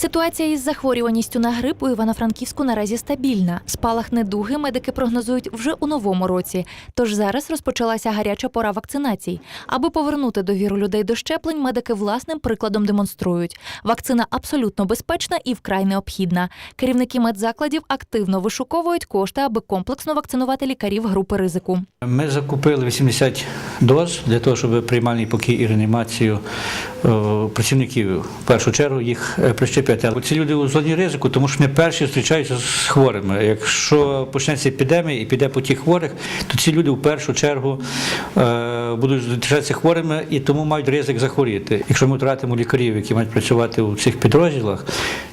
Ситуація із захворюваністю на грип у Івано-Франківську наразі стабільна. Спалах недуги медики прогнозують вже у новому році. Тож зараз розпочалася гаряча пора вакцинацій. Аби повернути довіру людей до щеплень, медики власним прикладом демонструють. Вакцина абсолютно безпечна і вкрай необхідна. Керівники медзакладів активно вишуковують кошти, аби комплексно вакцинувати лікарів групи ризику. Ми закупили 80 доз для того, щоб приймальний покій і реанімацію е, працівників в першу чергу їх е, Але ці люди у зоні ризику, тому що вони перші зустрічаються з хворими. Якщо почнеться епідемія і піде по тих хворих, то ці люди в першу чергу е, будуть зустрічатися хворими і тому мають ризик захворіти. Якщо ми втратимо лікарів, які мають працювати у цих підрозділах,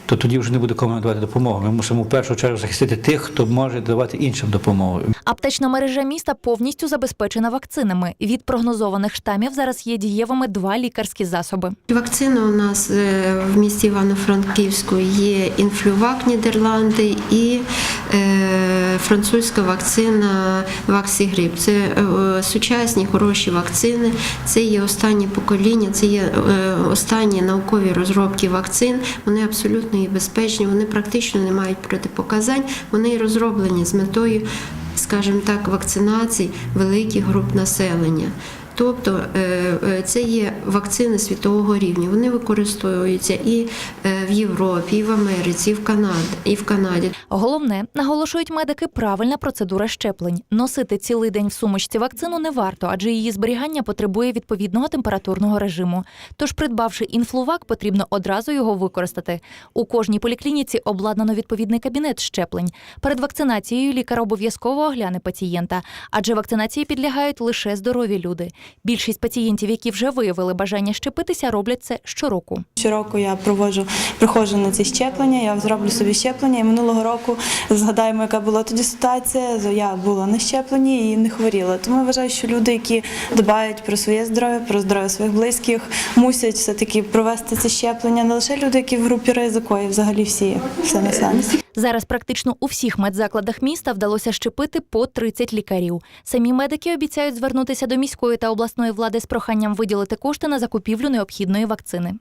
то тоді вже не буде кому надавати допомогу. Ми мусимо в першу чергу захистити тих, хто може давати іншим допомогу. Аптечна мережа міста повністю забезпечена вакцинами. Від прогнозованих штамів зараз є дієвими два лікарські засоби. Вакцина у нас е, в місті Івано-Франківську є інфлювак Нідерланди і французька вакцина Ваксігрип. Це е, сучасні хороші вакцини. Це є останнє покоління, це є е, останні наукові розробки вакцин. Вони абсолютно є безпечні, вони практично не мають протипоказань. Вони розроблені з метою, скажімо так, вакцинації великих груп населення. Тобто е, е, це є вакцини світового рівня. Вони використовуються і е, в Європі, і в Америці, і в Канаді, і в Канаді. Головне, наголошують медики, правильна процедура щеплень. Носити цілий день в сумочці вакцину не варто, адже її зберігання потребує відповідного температурного режиму. Тож, придбавши інфлувак, потрібно одразу його використати. У кожній поліклініці обладнано відповідний кабінет щеплень. Перед вакцинацією лікар обов'язково огляне пацієнта, адже вакцинації підлягають лише здорові люди. Більшість пацієнтів, які вже виявили бажання щепитися, роблять це щороку. Щороку я проводжу, приходжу на ці щеплення, я зроблю собі щеплення. І минулого року згадаємо, яка була тоді ситуація. Я була на щепленні і не хворіла. Тому я вважаю, що люди, які дбають про своє здоров'я, про здоров'я своїх близьких, мусять все таки провести це щеплення. Не лише люди, які в групі ризику, а й взагалі всі все населення. Зараз практично у всіх медзакладах міста вдалося щепити по 30 лікарів. Самі медики обіцяють звернутися до міської та обласної влади з проханням виділити кошти на закупівлю необхідної вакцини.